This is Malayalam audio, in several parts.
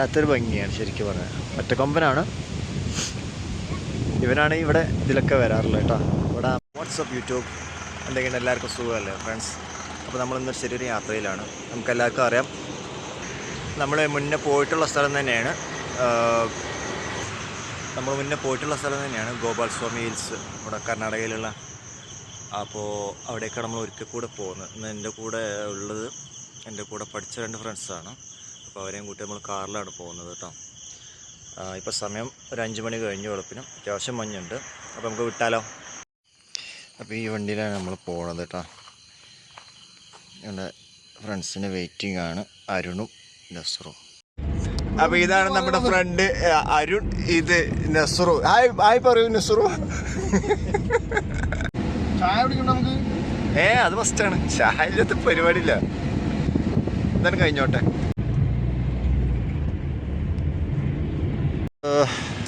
വല്ലാത്തൊരു ഭംഗിയാണ് ശരിക്കും പറഞ്ഞാൽ ഒറ്റക്കൊമ്പനാണ് ഇവനാണ് ഇവിടെ ഇതിലൊക്കെ വരാറുള്ളത് കേട്ടോ. ഇവിടെ വാട്സപ്പ് യൂട്യൂബ് എന്തെങ്കിലും എല്ലാവർക്കും സുഖമല്ലേ ഫ്രണ്ട്സ് അപ്പോൾ നമ്മളിന്ന് ചെറിയൊരു യാത്രയിലാണ്. നമുക്കെല്ലാവർക്കും അറിയാം. നമ്മൾ മുന്നേ പോയിട്ടുള്ള സ്ഥലം തന്നെയാണ്. നമ്മൾ മുന്നേ പോയിട്ടുള്ള സ്ഥലം തന്നെയാണ് ഗോപാൽ സ്വാമി ഹിൽസ്. ഇവിടെ കർണാടകയിലുള്ള അപ്പോൾ അവിടേക്കാണ് നമ്മൾ ഒരിക്കൽ കൂടെ പോകുന്നത്. ഇന്ന് എന്റെ കൂടെ ഉള്ളത് എന്റെ കൂടെ പഠിച്ച രണ്ട് ഫ്രണ്ട്സാണ് അപ്പോൾ അവരെയും കൂട്ടി നമ്മൾ കാറിലാണ് പോകുന്നത് കേട്ടോ ഇപ്പോൾ സമയം ഒരു അഞ്ച് മണി കഴിഞ്ഞു വെളുപ്പിനും. അത്യാവശ്യം മഞ്ഞുണ്ട്. അപ്പോൾ നമുക്ക് വിട്ടാലോ? അപ്പോൾ ഈ വണ്ടിയിലാണ് നമ്മൾ പോണത് കേട്ടോ ഞങ്ങളുടെ ഫ്രണ്ട്സിന് വെയിറ്റിംഗ് ആണ്. അരുണും നസറും. അപ്പൊ ഇതാണ് നമ്മുടെ ഫ്രണ്ട് അരുൺ ഇത് നസറു. ഹായ് ഹായ് പറയൂ നസറു. ചായ കുടിക്കണ്ട നമുക്ക്? ഏ അത് ഫസ്റ്റാണ് ചായത്തെ പരിപാടിയില്ല. എന്താണ് കഴിഞ്ഞോട്ടെ.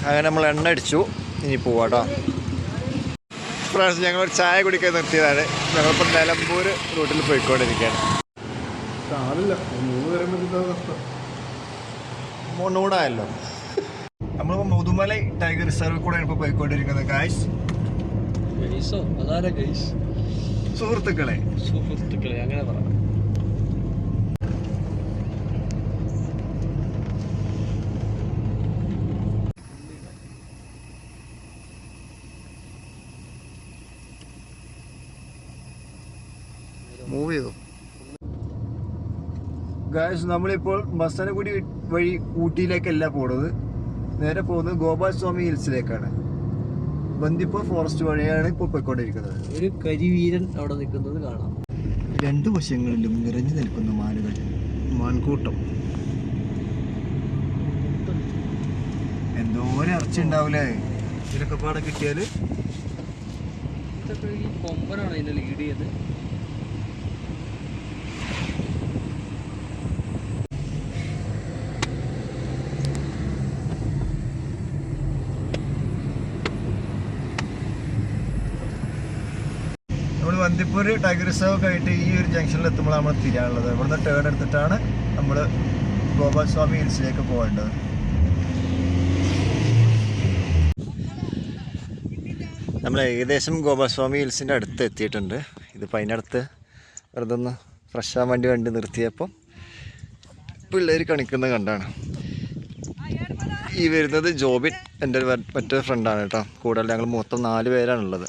അങ്ങനെ നമ്മൾ എണ്ണ അടിച്ചു. ഇനി പോവാട്ടോ ഫ്രണ്ട്സ് ഞങ്ങൾ ഒരു ചായ കുടിക്കാൻ നിർത്തിയതാണ്. ഞങ്ങളിപ്പോൾ നിലമ്പൂർ റൂട്ടിൽ പോയിക്കൊണ്ടിരിക്കുകയാണ്. മൂന്നൂടായല്ലോ നമ്മളിപ്പോൾ മുതുമലൈ ടൈഗർ റിസർവ് കൂടെ ഇപ്പോൾ പോയിക്കൊണ്ടിരിക്കുന്നത്. കാശ് ഗൈസോ അതാരാ ഗൈസ് സുഹൃത്തുക്കളെ. സുഹൃത്തുക്കളെ അങ്ങനെ പറ മൂവ് ചെയ്തു ഗായ്സ് നമ്മളിപ്പോൾ മസനഗുഡി വഴി ഊട്ടിയിലേക്കല്ല പോണത്. നേരെ പോകുന്നത് ഗോപാൽ സ്വാമി ഹിൽസിലേക്കാണ്. ബന്ദിപ്പൂർ ഫോറസ്റ്റ് വഴിയാണ് ഇപ്പോൾ പോയിക്കൊണ്ടിരിക്കുന്നത്. ഒരു കരിവീരൻ അവിടെ നിൽക്കുന്നത് കാണാം. രണ്ടു വശങ്ങളിലും നിറഞ്ഞു നിൽക്കുന്ന മാനുകൾ. മാൻകൂട്ടം. എന്തോരം ഇറച്ചി ഉണ്ടാവില്ലേ ഇതിനൊക്കെ പാടെ കിട്ടിയാൽ? ഇതൊക്കെ ഈ കൊമ്പനാണ് ഇതിന്റെ ലീഡ് ചെയ്ത് നമ്മൾ വന്ദിപ്പൂർ ടൈഗർ റിസർവ് ഒക്കെ ആയിട്ട് ഈ ഒരു ജംഗ്ഷനിൽ എത്തുമ്പോൾ നമ്മൾ തിരിയാനുള്ളത്. ഇവിടുന്ന് ടേൺ എടുത്തിട്ടാണ് നമ്മൾ ഗോപാൽ സ്വാമി ഹിൽസിലേക്ക് പോകേണ്ടത്. നമ്മൾ ഏകദേശം ഗോപാൽ സ്വാമി ഹിൽസിന്റെ അടുത്ത് എത്തിയിട്ടുണ്ട്. ഇതിപ്പോൾ അതിനടുത്ത് വെറുതെ ഒന്ന് ഫ്രഷ് ആവാൻ വേണ്ടി വണ്ടി നിർത്തിയപ്പോൾ പിള്ളേർ കണിക്കുന്നത് കണ്ടാണ്. ഈ വരുന്നത് ജോബിൻ എന്റെ മറ്റൊരു ഫ്രണ്ടാണ് കേട്ടോ. കൂടുതൽ ഞങ്ങൾ മൊത്തം നാല് പേരാണുള്ളത്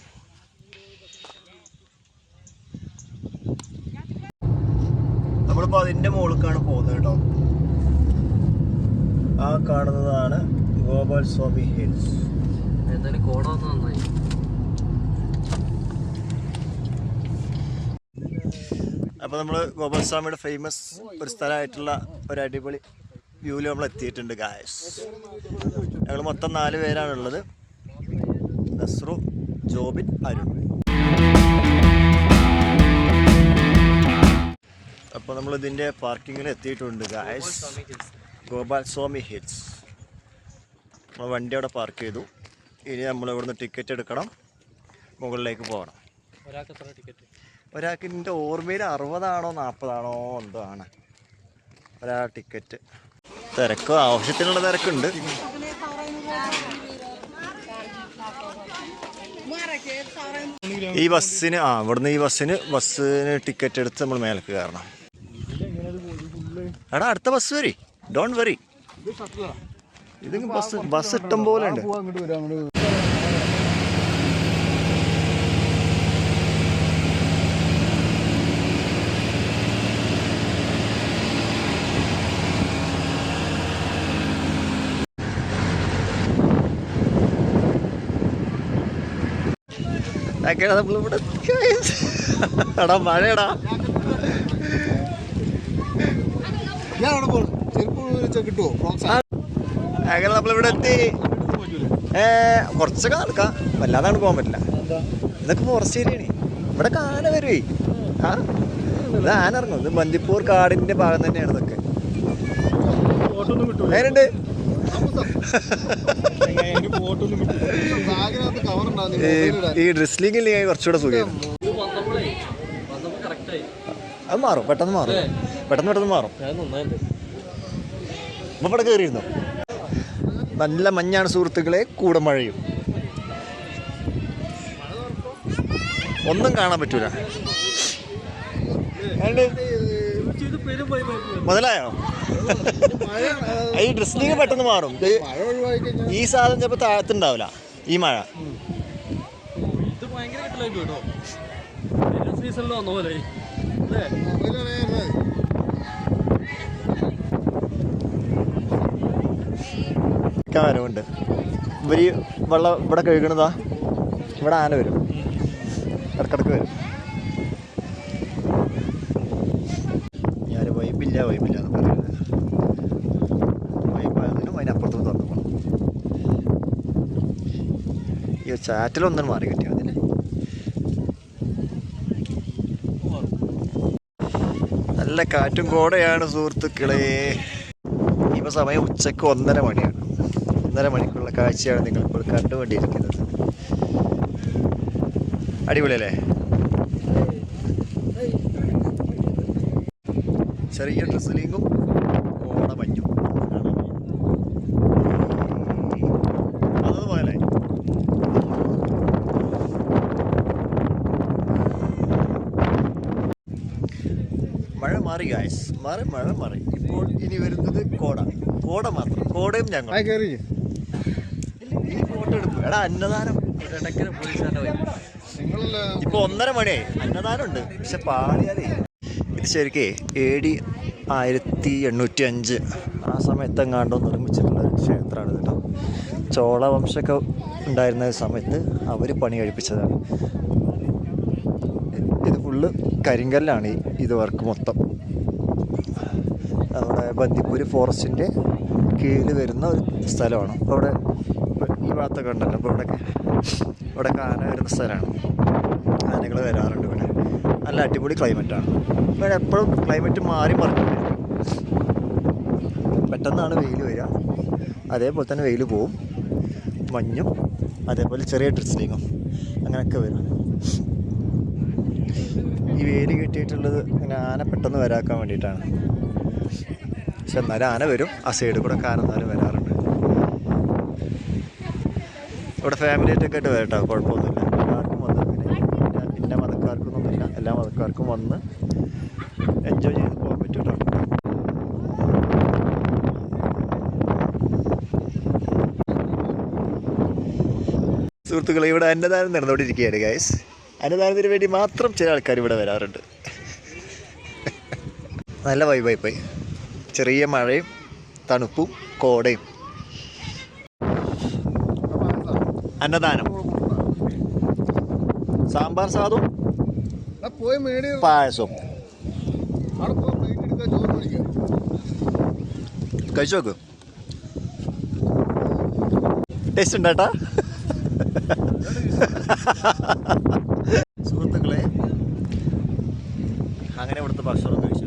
നമ്മളിപ്പോൾ അതിന്റെ മുകളിലേക്കാണ് പോകുന്നത് കേട്ടോ ആ കാണുന്നതാണ് ഗോപാൽ സ്വാമി ഹിൽസ്. എന്തായാലും നമ്മൾ നന്നായി. അപ്പോൾ നമ്മൾ ഗോപാൽ സ്വാമിയുടെ ഫേമസ് ഒരു സ്ഥലമായിട്ടുള്ള ഒരു അടിപൊളി വ്യൂവിൽ നമ്മൾ എത്തിയിട്ടുണ്ട് ഗായസ് ഞങ്ങൾ മൊത്തം നാല് പേരാണുള്ളത്. നസ്രു ജോബിൻ അരുൺ. അപ്പോൾ നമ്മൾ ഇതിന്റെ പാർക്കിങ്ങിൽ എത്തിയിട്ടുണ്ട് ഗായസ് ഗോപാൽ സ്വാമി ഹിൽസ് നമ്മൾ വണ്ടി അവിടെ പാർക്ക് ചെയ്തു. ഇനി നമ്മൾ ഇവിടുന്ന് ടിക്കറ്റ് എടുക്കണം. മുകളിലേക്ക് പോകണം. ഒരാൾക്ക് എത്ര ടിക്കറ്റ് ഒരാൾക്ക് എന്റെ ഓർമ്മയിൽ അറുപതാണോ നാൽപ്പതാണോ എന്തോ ആണ്. ഒരാൾ ടിക്കറ്റ് തിരക്ക് ആവശ്യത്തിനുള്ള തിരക്കുണ്ട്. ഈ ബസ്സിന് ആ ഇവിടുന്ന് ഈ ബസ്സിന് ബസ്സിന് ടിക്കറ്റ് എടുത്ത് നമ്മൾ മേലേക്ക് കയറണം. എടാ അടുത്ത ബസ് വരി. ഡോണ്ട് വരി ഇത് ബസ് ബസ് ഇഷ്ടം പോലെ ഉണ്ട് അതൊക്കെയാണ് നമ്മളിവിടെ എടാ മഴയടാ. ഞാൻ അവിടെ പോകണം ചെരുപ്പ് വെച്ചാൽ കിട്ടുമോ ഫ്രോക്സ് അങ്ങനെ നമ്മളിവിടെ എത്തി? ഏ കുറച്ചൊക്കെ നടക്കാം. വല്ലാതെ അങ്ങോട്ട് പോകാൻ പറ്റില്ല. ഇതൊക്കെ ഫോറസ്റ്റ് ഏരിയയാണ് ഇവിടെ ആന വരുവേ. ആ ഇത് ആന ഇറങ്ങും. ഇത് ബന്ദിപ്പൂർ കാടിന്റെ ഭാഗം തന്നെയാണ് ഇതൊക്കെ. എങ്ങനെയുണ്ട്? ഈ ഡ്രസ്ലിംഗ് ഇല്ലെങ്കിൽ കുറച്ചുകൂടെ സുഖം അത് മാറും. പെട്ടെന്ന് മാറും. പെട്ടെന്ന് പെട്ടെന്ന് മാറും. അപ്പോൾ ഇവിടെ കയറിയിരുന്നു നല്ല മഞ്ഞാണ് സുഹൃത്തുക്കളെ കൂടെ മഴയും. ഒന്നും കാണാൻ പറ്റൂല? മുതലായോ? ഈ ഡ്രസ്സിങ് പെട്ടെന്ന് മാറും. ഈ സാധനം ചിലപ്പോൾ താഴത്തുണ്ടാവില്ല ഈ മഴ. ഇത് ഭയങ്കര കിട്ടലായിട്ട് കേട്ടോ. എല്ലാ സീസണിലും വന്ന പറഞ്ഞത് വരവുണ്ട് ഇവർ വെള്ളം ഇവിടെ കഴുകണതാ ഇവിടെ ആന വരും. ഇടക്കിടക്ക് വരും. വൈബില്ല വൈബില്ല എന്ന് പറയുന്നത്. വൈബായതിനും അതിനപ്പുറത്തോട്ട് തന്നു ഈ ചാറ്റിലൊന്നും മാറി കിട്ടിയാൽ അതിന്? നല്ല കാറ്റും കോടയാണ് സുഹൃത്തുക്കളെ. ഇപ്പൊ സമയം ഉച്ചയ്ക്ക് ഒന്നര മണിയാണ്. ഒന്നര മണിക്കുള്ള കാഴ്ചയാണ് നിങ്ങൾ ഇപ്പോൾ കണ്ടുകൊണ്ടിരിക്കുന്നത്. അടിപൊളിയല്ലേ? ചെറിയ ഡ്രസ്സിലിങ്ങും ഓണമഞ്ഞും അതുപോലെ. മഴ മാറി ഗായസ് മാറി മഴ മാറി. ഇപ്പോൾ ഇനി വരുന്നത് കോട. കോട മാത്രം. കോടയും ഞങ്ങൾ എടാ അന്നദാനം. ഇപ്പൊ ഒന്നര മണിയായി. അന്നദാനം ഉണ്ട്. പക്ഷെ പാളിയാലേ. ഇത് ശരിക്കേ എ ഡി ആയിരത്തി എണ്ണൂറ്റി അഞ്ച് ആ സമയത്തെങ്ങാണ്ടോ നിർമ്മിച്ചിട്ടുള്ള ക്ഷേത്രമാണ് കേട്ടോ. ചോള വംശമൊക്കെ ഉണ്ടായിരുന്ന സമയത്ത് അവർ പണി കഴിപ്പിച്ചതാണ്. ഇത് ഫുള്ള് കരിങ്കല്ലാണ് ഇത് വർക്ക് മൊത്തം. നമ്മുടെ ബന്ദിപ്പൂര് ഫോറസ്റ്റിന്റെ കീഴിൽ വരുന്ന ഒരു സ്ഥലമാണ്. അവിടെ ഭാഗത്തൊക്കെ ഉണ്ടല്ലോ. അപ്പോൾ ഇവിടെയൊക്കെ ഇവിടെയൊക്കെ ആന വരുന്ന സ്ഥലമാണ്. ആനകൾ വരാറുണ്ട് ഇവിടെ. നല്ല അടിപൊളി ക്ലൈമറ്റാണ് ഇവിടെ എപ്പോഴും ക്ലൈമറ്റ് മാറി മറിഞ്ഞു പെട്ടെന്നാണ് വെയിൽ വരിക. അതേപോലെ തന്നെ വെയിൽ പോവും. മഞ്ഞും അതേപോലെ ചെറിയ ഡ്രിസ്ലിങ്ങും അങ്ങനെയൊക്കെ വരും. ഈ വേലി കെട്ടിയിട്ടുള്ളത് ഇങ്ങനെ ആന പെട്ടെന്ന് വരാക്കാൻ വേണ്ടിയിട്ടാണ്. പക്ഷെ എന്നാലും ആന വരും. ആ സൈഡിൽ കൂടെ ഒക്കെ ആന എന്നാലും വരാറുണ്ട് ഇവിടെ ഫാമിലി ആയിട്ടൊക്കെ ആയിട്ട് വരട്ടോ കുഴപ്പമൊന്നുമില്ല. എല്ലാവർക്കും വന്ന് ഇന്ന മതക്കാർക്കൊന്നുമില്ല എല്ലാ മതക്കാർക്കും വന്ന് എൻജോയ് ചെയ്ത് പോകാൻ പറ്റും കേട്ടോ. സുഹൃത്തുക്കളെ ഇവിടെ അന്നദാനം നടന്നുകൊണ്ടിരിക്കുകയാണ് ഗൈസ് അന്നദാനത്തിന് വേണ്ടി മാത്രം ചില ആൾക്കാർ ഇവിടെ വരാറുണ്ട്. നല്ല വൈബായി പോയി. ചെറിയ മഴയും തണുപ്പും കോടയും അന്നദാനം സാമ്പാർ സാദവും പോയി മേടി പായസവും അവിടെ പോയി പ്ലേറ്റ് സാമ്പാർ ചോറ് പായസം കഴിച്ചു നോക്ക്. ടേസ്റ്റ് ഉണ്ടാട്ടാ സുഹൃത്തുക്കളെ അങ്ങനെ ഇവിടുത്തെ ഭക്ഷണം കഴിച്ചു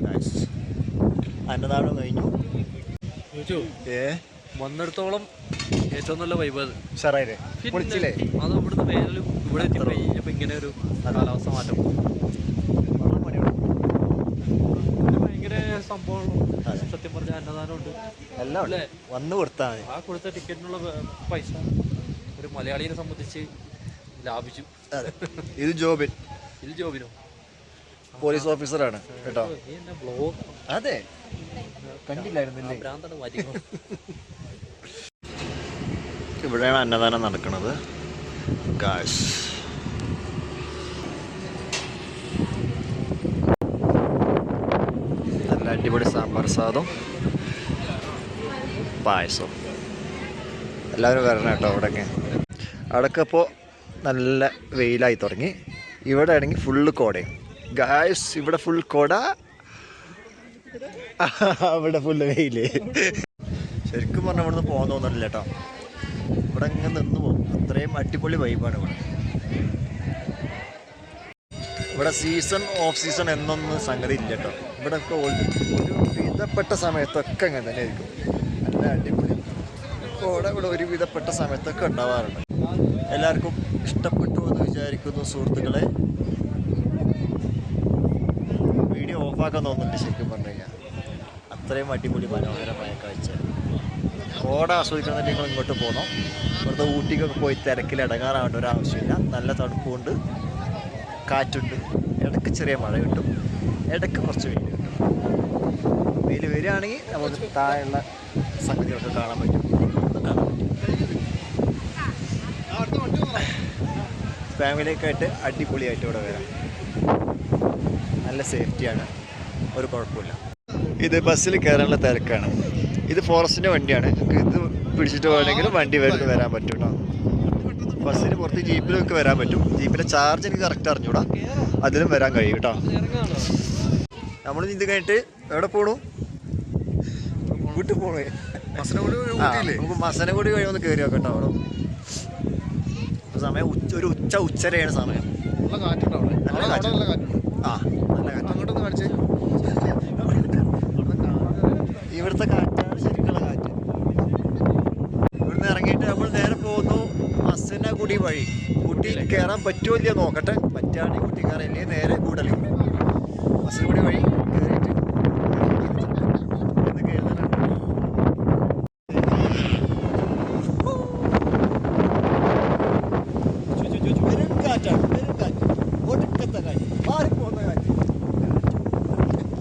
അന്നദാനം കഴിഞ്ഞു. ഏ? വന്നിടത്തോളം ഏറ്റവും നല്ല വൈബ് അത്. ഉഷാറായില്ലേ? പൊളിച്ചില്ലേ? അത് ഇവിടുന്ന് വേനലും ഇവിടെ എത്തി ഇങ്ങനെ ഒരു കാലാവസ്ഥ മാറ്റം. ഭയങ്കര സംഭവമാണ്. സത്യം പറഞ്ഞ എല്ലാം അല്ലേ? വന്ന് ആ കൊടുത്ത ടിക്കറ്റിനുള്ള പൈസ ഒരു മലയാളിയെ സംബന്ധിച്ച് ലാഭിച്ചു. ഇത് ജോബിൻ. ഇത് ജോബിനോ? പോലീസ് ഓഫീസറാണ് കേട്ടോ. അതെ. കണ്ടില്ലായിരുന്നില്ലേ? ഇവിടെയാണ് അന്നദാനം നടക്കുന്നത്. ഗായ്സ് നല്ല അടിപൊളി സാമ്പാർ സാദം പായസം. എല്ലാവരും വരണം കേട്ടോ അവിടെയൊക്കെ. അവിടെയൊക്കെ ഇപ്പോൾ നല്ല വെയിലായി തുടങ്ങി. ഇവിടെ ആണെങ്കിൽ ഫുള്ള് കോടയും ഗായ്സ് ഇവിടെ ഫുൾ കോട. അവിടെ ഫുള്ള് വെയിൽ ശരിക്കും പറഞ്ഞാൽ ഇവിടുന്ന് പോകാൻ തോന്നുന്നില്ല കേട്ടോ. ഇവിടെ ഇങ്ങനെ നിന്ന് പോകും. അത്രയും അടിപൊളി വൈബാണ് ഇവിടെ. ഇവിടെ സീസൺ ഓഫ് സീസൺ എന്നൊന്നും സംഗതി ഇല്ല കേട്ടോ. ഇവിടെ ഒക്കെ ഒരു വിധപ്പെട്ട സമയത്തൊക്കെ അങ്ങനെ തന്നെ ആയിരിക്കും. നല്ല അടിപൊളി. ഇപ്പോൾ ഇവിടെ ഇവിടെ ഒരു വിധപ്പെട്ട സമയത്തൊക്കെ ഉണ്ടാവാറുണ്ട്. എല്ലാവർക്കും ഇഷ്ടപ്പെട്ടു എന്ന് വിചാരിക്കുന്നു സുഹൃത്തുക്കളെ. വീഡിയോ ഓഫാക്കാൻ തോന്നുന്നുണ്ട് ശരിക്കും പറഞ്ഞു കഴിഞ്ഞാൽ. അത്രയും അടിപൊളി മനോഹരമായ കാഴ്ച. കോട ആസ്വദിക്കണം നിങ്ങൾ ഇങ്ങോട്ട് പോകണം ഇവിടുത്തെ ഊട്ടിക്കൊക്കെ പോയി തിരക്കിൽ ഇടങ്ങാറാവേണ്ട ഒരു ആവശ്യമില്ല. നല്ല തണുപ്പുണ്ട് കാറ്റുണ്ട്. ഇടയ്ക്ക് ചെറിയ മഴ കിട്ടും. ഇടയ്ക്ക് കുറച്ച് വെയിൽ കിട്ടും. വെയിൽ വരികയാണെങ്കിൽ നമുക്ക് താഴെയുള്ള സംഗതികളൊക്കെ കാണാൻ പറ്റും. കാണാൻ പറ്റും? ഫാമിലിയൊക്കെ ആയിട്ട് അടിപൊളിയായിട്ട് ഇവിടെ വരാം. നല്ല സേഫ്റ്റിയാണ്. ഒരു കുഴപ്പമില്ല. ഇത് ബസ്സിൽ കയറാനുള്ള തിരക്കാണ്. ഇത് ഫോറസ്റ്റിന്റെ വണ്ടിയാണ്. നിങ്ങൾക്ക് ഇത് പിടിച്ചിട്ട് പോകണമെങ്കിൽ വണ്ടി വരുന്ന വരാൻ പറ്റും കേട്ടോ. ബസ്സിന് പുറത്ത് ജീപ്പിലൊക്കെ വരാൻ പറ്റും. ജീപ്പിന്റെ ചാർജ് എനിക്ക് കറക്റ്റ് അറിഞ്ഞൂടാ. അതിലും വരാൻ കഴിയും കേട്ടോ. നമ്മൾ ഇത് കഴിഞ്ഞിട്ട് എവിടെ പോണു? വീട്ടിൽ പോണേ. നമുക്ക് മസനഗുടി വഴി ഒന്ന് കയറി നോക്കട്ടോ അവിടെ. സമയം ഉച്ച ഒരു ഉച്ച ഉച്ചരയാണ് സമയം. നല്ല കാറ്റുണ്ട്. നല്ല കാറ്റ്. ആ നല്ല കാറ്റ്. അങ്ങോട്ടൊന്ന് കാണിച്ചേ. ഇവിടുത്തെ കാറ്റാണ് ശരിക്കുള്ള കാറ്റ് ഇവിടുന്ന് ഇറങ്ങിയിട്ട് നമ്മൾ നേരെ പോകുന്നു മസനഗുടി വഴി. കുട്ടി കയറാൻ പറ്റുമോ ഇല്ലയോ നോക്കട്ടെ. പറ്റുകയാണെങ്കിൽ കുട്ടി കയറില്ലേ നേരെ കൂടലി മസനഗുടി വഴി കയറിയിട്ട് ഇന്ന് കയറുന്നതാണ്. പെരും കാറ്റാണ് പെരും കാറ്റ് ഒടുക്കത്തെ കാറ്റ് മാറിപ്പോകുന്ന കാറ്റ്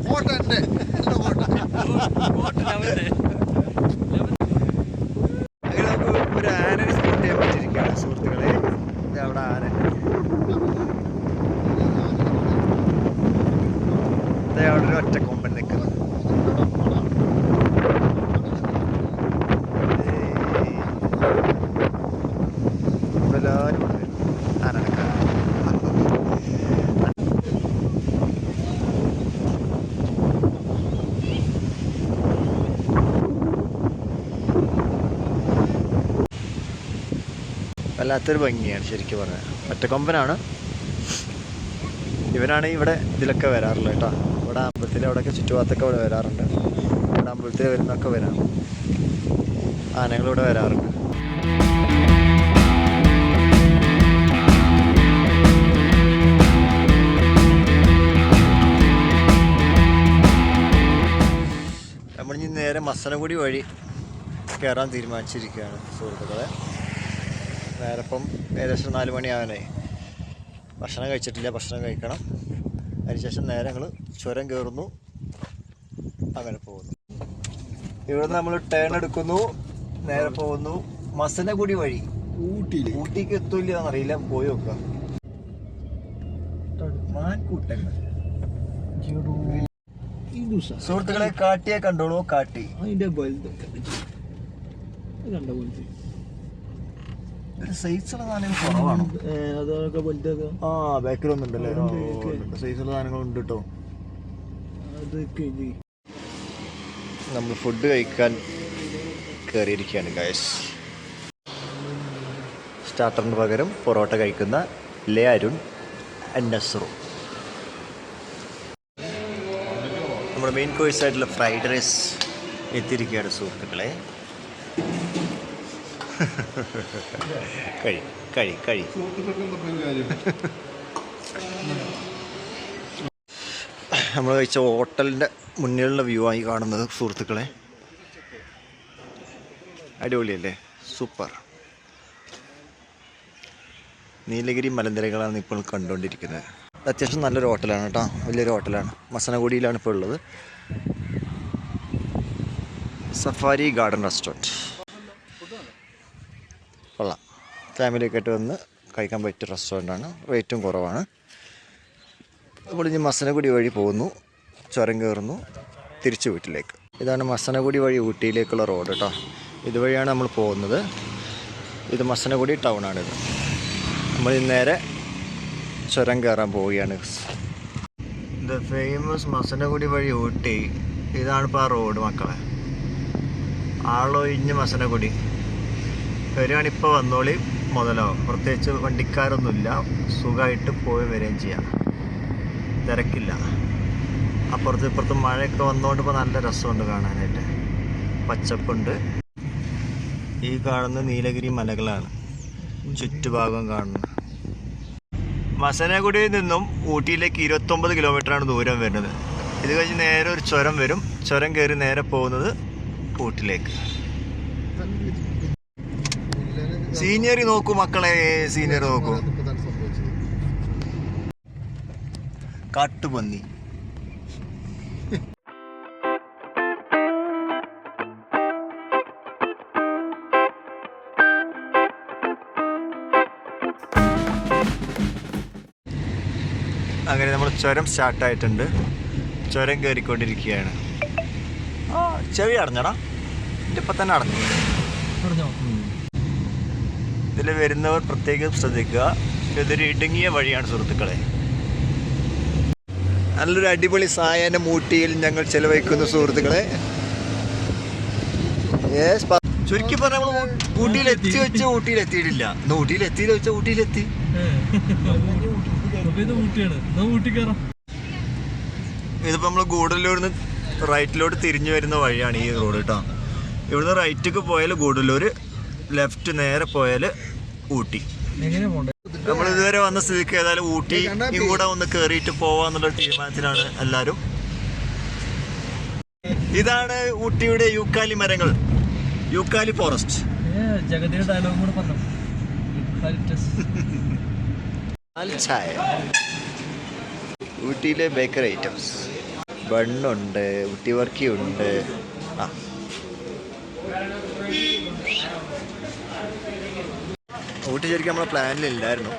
ഫോട്ടോ ഉണ്ട്. എന്റെ ഫോട്ടോ. അങ്ങനെ നമുക്ക് ഒരു ആനനെ സ്പോട്ട് ചെയ്യാൻ പറ്റിയിരിക്കുകയാണ് സുഹൃത്തുക്കളെ ദേ അവിടെ ആന ദേ അവിടെ ഒരു ഒറ്റ കൊമ്പൻ നിൽക്കുന്നു. വല്ലാത്തൊരു ഭംഗിയാണ് ശരിക്കും പറഞ്ഞാൽ ഒറ്റക്കൊമ്പനാണ് ഇവനാണ് ഇവിടെ ഇതിലൊക്കെ വരാറുള്ളത് കേട്ടോ. ഇവിടെ അമ്പലത്തിൽ അവിടെയൊക്കെ ചുറ്റുഭാഗത്തൊക്കെ ഇവിടെ വരാറുണ്ട്. ഇവിടെ അമ്പലത്തിൽ വരുന്നൊക്കെ വരാം ആനകളിവിടെ വരാറുണ്ട്. നമ്മളിനി നേരെ മസനഗുടി വഴി കയറാൻ തീരുമാനിച്ചിരിക്കുകയാണ് സുഹൃത്തുക്കളെ. നേരെ ഇപ്പം ഏകദേശം നാല് മണിയാവാനായി. ഭക്ഷണം കഴിച്ചിട്ടില്ല ഭക്ഷണം കഴിക്കണം. അതിനുശേഷം നേരെ ഞങ്ങൾ ചുരം കയറുന്നു. അങ്ങനെ പോകുന്നു. ഇവിടെ നമ്മൾ ടേൺ എടുക്കുന്നു. നേരെ പോകുന്നു. മസനഗുടി വഴി. ഊട്ടി ഊട്ടിക്ക് എത്തൂല്ല എന്നറിയില്ല പോയി നോക്കാം. സുഹൃത്തുക്കളെ കാട്ടിയെ കണ്ടോളൂ. കാട്ടി. അതിന്റെ വലുതൊക്കെ കണ്ട പോലത്തെ ഒരു സൈസുള്ള സാധനം കുറവാണോ അതൊക്കെ വലുതൊക്കെ ആ ബാക്കിലൊന്നുണ്ടല്ലേ. സൈസുള്ള സാധനങ്ങളുണ്ട് കേട്ടോ നമ്മൾ ഫുഡ് കഴിക്കാൻ കയറിയിരിക്കുകയാണ് ഗൈസ് സ്റ്റാർട്ടറിന് പകരം പൊറോട്ട കഴിക്കുന്ന ലേ അരുൺ നസറു നമ്മുടെ മെയിൻ കോഴ്സ് ആയിട്ടുള്ള ഫ്രൈഡ് റൈസ് എത്തിയിരിക്കുകയാണ് സുഹൃത്തുക്കളെ. കഴി കഴി കഴി. നമ്മൾ കഴിച്ച ഹോട്ടലിന്റെ മുന്നിലുള്ള വ്യൂ ആയി കാണുന്നത് സുഹൃത്തുക്കളെ. അടിപൊളിയല്ലേ? സൂപ്പർ. നീലഗിരി മലനിരകളാണ് ഇപ്പോൾ കണ്ടുകൊണ്ടിരിക്കുന്നത്. അത്യാവശ്യം നല്ലൊരു ഹോട്ടലാണ് കേട്ടോ. വലിയൊരു ഹോട്ടലാണ്. മസനഗുഡിയിലാണ് ഇപ്പോൾ ഉള്ളത്. Safari garden restaurant. ഫാമിലിയൊക്കെ വന്ന് കഴിക്കാൻ പറ്റിയ റെസ്റ്റോറന്റാണ്. റേറ്റും കുറവാണ്. നമ്മൾ ഇനി മസനഗുഡി വഴി പോകുന്നു. ചുരം കയറുന്നു. തിരിച്ചു വീട്ടിലേക്ക്. ഇതാണ് മസനഗുടി വഴി ഊട്ടിയിലേക്കുള്ള റോഡ് കേട്ടോ. ഇതുവഴിയാണ് നമ്മൾ പോകുന്നത്. ഇത് മസനഗുടി ടൗണാണിത് നമ്മൾ നേരെ ചുരം കയറാൻ പോവുകയാണ്. ദ ഫേമസ് മസനഗുടി വഴി ഊട്ടി. ഇതാണ് ഇപ്പോൾ ആ റോഡ് മക്കളെ. ആളൊഴിഞ്ഞ് മസനഗുടി വരികയാണിപ്പോൾ വന്നോളി. മുതലാവും പ്രത്യേകിച്ച് വണ്ടിക്കാരൊന്നുമില്ല. സുഖമായിട്ട് പോയി വരികയും ചെയ്യാം. തിരക്കില്ല. അപ്പുറത്ത് ഇപ്പുറത്ത് മഴയൊക്കെ വന്നുകൊണ്ട് ഇപ്പോൾ നല്ല രസമുണ്ട് കാണാനായിട്ട്. പച്ചപ്പുണ്ട്. ഈ കാണുന്ന നീലഗിരി മലകളാണ്. ചുറ്റുഭാഗം കാണുന്നത്. മസനഗുഡിയിൽ നിന്നും ഊട്ടിയിലേക്ക് ഇരുപത്തൊമ്പത് കിലോമീറ്ററാണ് ദൂരം വരുന്നത്. ഇത് കഴിഞ്ഞ് നേരെ ഒരു ചുരം വരും. ചുരം കയറി നേരെ പോകുന്നത് ഊട്ടിലേക്ക് സീനിയർ നോക്കൂ മക്കളെ സീനിയർ നോക്കൂ. കാട്ടുപന്നി. അങ്ങനെ നമ്മൾ ചുരം സ്റ്റാർട്ടായിട്ടുണ്ട് ചുരം കയറിക്കൊണ്ടിരിക്കുകയാണ് ആ ചെവി അടഞ്ഞടാ. ഇപ്പം തന്നെ അടഞ്ഞു. ഇതിൽ വരുന്നവർ പ്രത്യേകം ശ്രദ്ധിക്കുക. ഇതൊരു ഇടുങ്ങിയ വഴിയാണ് സുഹൃത്തുക്കളെ. നല്ലൊരു അടിപൊളി സായാഹ്നം ഊട്ടിയിൽ ഞങ്ങൾ ചെലവഴിക്കുന്നു സുഹൃത്തുക്കളെ. ചുരുക്കി പറഞ്ഞ നമ്മൾ ഊട്ടിയിൽ എത്തി വെച്ച ഊട്ടിയിൽ എത്തിയിട്ടില്ല ഊട്ടിയിൽ എത്തിയില്ല വെച്ച ഊട്ടിയിലെത്തി. ഇതിപ്പോ നമ്മൾ നിന്ന് റൈറ്റിലോട്ട് തിരിഞ്ഞു വരുന്ന വഴിയാണ് ഈ റോഡ് കേട്ടോ. ഇവിടുന്ന് റൈറ്റിക്ക് പോയാൽ ഗൂഡല്ലൂർ ലെഫ്റ്റ് നേരെ പോയാൽ ഊട്ടി. നമ്മൾ ഇതുവരെ വന്ന സ്ഥിതിക്ക് ഏതായാലും ഊട്ടി കൂടെ ഒന്ന് കേറിയിട്ട് പോവാന്നുള്ള തീരുമാനത്തിലാണ് എല്ലാരും. ഇതാണ് ഊട്ടിയുടെ യൂക്കാലി മരങ്ങൾ. യൂക്കാലി ഫോറസ്റ്റ്. ഊട്ടിയിലെ ബേക്കറി ഐറ്റംസ്. ബണ്ണുണ്ട് ഊട്ടി വർക്കി ഉണ്ട് ആ. ഊട്ടി ശരിക്കും നമ്മളെ പ്ലാനിലില്ലായിരുന്നു.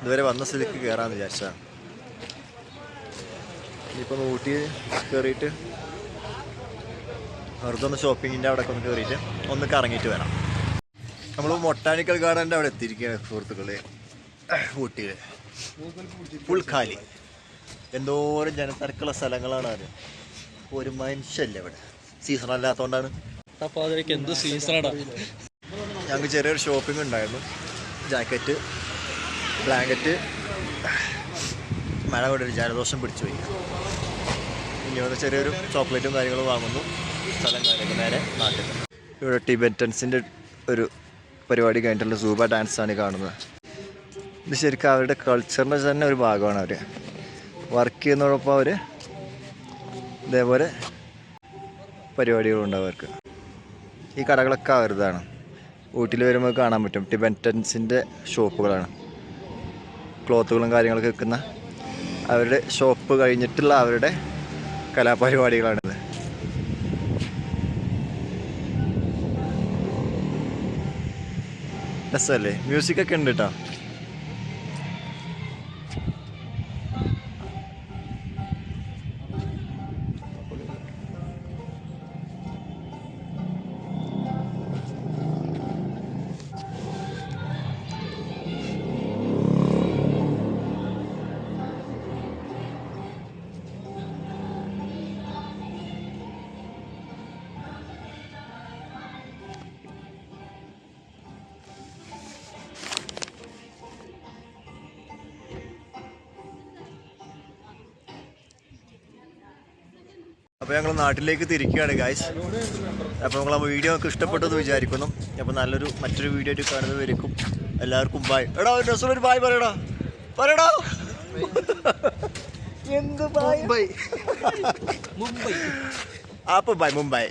ഇതുവരെ വന്ന സ്ഥിതിക്ക് കയറാമെന്ന് വിചാരിച്ചതാണ്. ഇനിയിപ്പോൾ ഊട്ടി കയറിയിട്ട് വെറുതെ ഒന്ന് ഷോപ്പിങ്ങിന്റെ അവിടെ ഒന്ന് കയറിയിട്ട് ഒന്ന് കറങ്ങിയിട്ട് വരാം. നമ്മൾ മൊട്ടാനിക്കൽ ഗാർഡന്റെ അവിടെ എത്തിയിരിക്കുകയാണ് സുഹൃത്തുക്കളെ. ഊട്ടിയിൽ ഫുൾ ഖാലി. എന്തോരം ജനത്തിരക്കുള്ള സ്ഥലങ്ങളാണ് അത്. ഒരു മനുഷ്യല്ല ഇവിടെ. സീസൺ അല്ലാത്തതുകൊണ്ടാണ് അപ്പോൾ അതിലേക്ക് എന്ത് സീസണാടാ ഞങ്ങൾക്ക് ചെറിയൊരു ഷോപ്പിംഗ് ഉണ്ടായിരുന്നു. ജാക്കറ്റ് ബ്ലാങ്കറ്റ് മഴ കൊണ്ട് ഒരു ജലദോഷം പിടിച്ചു പോയി. ഇനി വന്ന് ചെറിയൊരു ചോക്ലേറ്റും കാര്യങ്ങളും വാങ്ങുന്നു. സ്ഥലം കാര്യമൊക്കെ നേരെ നാട്ടിൽ. ഇവിടെ ടിബറ്റൻസിന്റെ ഒരു പരിപാടി കഴിഞ്ഞിട്ടുള്ള സൂബ ഡാൻസാണ് കാണുന്നത്. ഇത് ശരിക്കും അവരുടെ കൾച്ചറിന്റെ തന്നെ ഒരു ഭാഗമാണ് അവർ വർക്ക് ചെയ്യുന്നതോടൊപ്പം അവർ ഇതേപോലെ പരിപാടികളുണ്ടാവും അവർക്ക്. ഈ കടകളൊക്കെ അവരുതാണ് ഊട്ടിയിൽ വരുമ്പോൾ കാണാൻ പറ്റും. ടിബറ്റൻസിന്റെ ഷോപ്പുകളാണ്. ക്ലോത്തുകളും കാര്യങ്ങളൊക്കെ വിൽക്കുന്ന അവരുടെ ഷോപ്പ് കഴിഞ്ഞിട്ടുള്ള അവരുടെ കലാപരിപാടികളാണിത്. രസമല്ലേ? മ്യൂസിക്കൊക്കെ ഉണ്ട് കേട്ടോ അപ്പോൾ ഞങ്ങൾ നാട്ടിലേക്ക് തിരിക്കുകയാണ് ഗായ്സ് അപ്പോൾ നിങ്ങൾ ആ വീഡിയോ ഒക്കെ ഇഷ്ടപ്പെട്ടെന്ന് വിചാരിക്കുന്നു. അപ്പോൾ നല്ലൊരു മറ്റൊരു വീഡിയോ ആയിട്ട് കാണുന്നത് വരയ്ക്കും എല്ലാവർക്കും ബായ് എടാ ഒരു രസം ഒരു ബായ് പറയടാ. പറയടാ. എന്ത് ബായ് മുംബൈ. അപ്പോൾ ബായ് മുംബൈ.